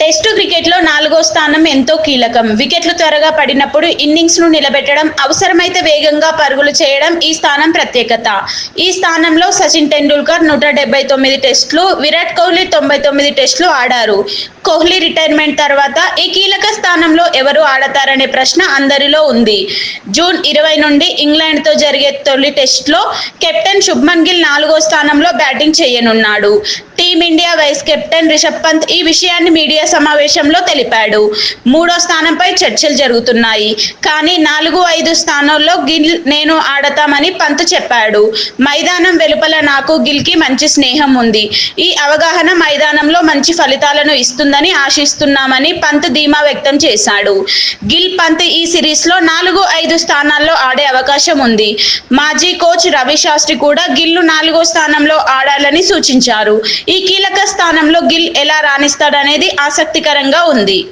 Test క్రికెట్లో నాలుగో స్థానం ఎంతో కీలకం. వికెట్లు త్వరగా పడినప్పుడు ఇన్నింగ్స్ను నిలబెట్టడం అవసరమైతే వేగంగా పరుగులు చేయడం ఈ స్థానం ప్రత్యేకత. ఈ స్థానంలో సచిన్ టెండూల్కర్ నూట డెబ్బై తొమ్మిది టెస్టులు విరాట్ కోహ్లీ తొంభై తొమ్మిది టెస్టులు ఆడారు. కోహ్లీ రిటైర్మెంట్ తర్వాత ఈ కీలక స్థానంలో ఎవరు ఆడతారనే ప్రశ్న అందరిలో ఉంది. జూన్ ఇరవై నుండి ఇంగ్లాండ్తో జరిగే తొలి టెస్ట్లో కెప్టెన్ శుభ్మన్ గిల్ నాలుగో స్థానంలో batting చేయనున్నాడు. Team India vice captain Rishabh Pant ఈ విషయాన్ని మీడియా సమావేశంలో తెలిపాడు. మూడో స్థానంపై చర్చలు జరుగుతున్నాయి. కానీ నాలుగు ఐదు స్థానాల్లో గిల్ నేను ఆడతామని పంత్ చెప్పాడు. మైదానం వెలుపల నాకు గిల్కి మంచి స్నేహం ఉంది. ఈ అవగాహన మైదానంలో మంచి ఫలితాలను ఇస్తుందని ఆశిస్తున్నామని పంత్ ధీమా వ్యక్తం చేశాడు. గిల్ పంత్ ఈ సిరీస్లో నాలుగు ఐదు స్థానాల్లో ఆడే అవకాశం ఉంది. మాజీ కోచ్ రవి శాస్త్రి కూడా గిల్ను నాలుగో స్థానంలో ఆడాలని సూచించారు. ఈ కీలక స్థానంలో గిల్ ఎలా రాణిస్తాడనేది ఆసక్తికరంగా ఉంది.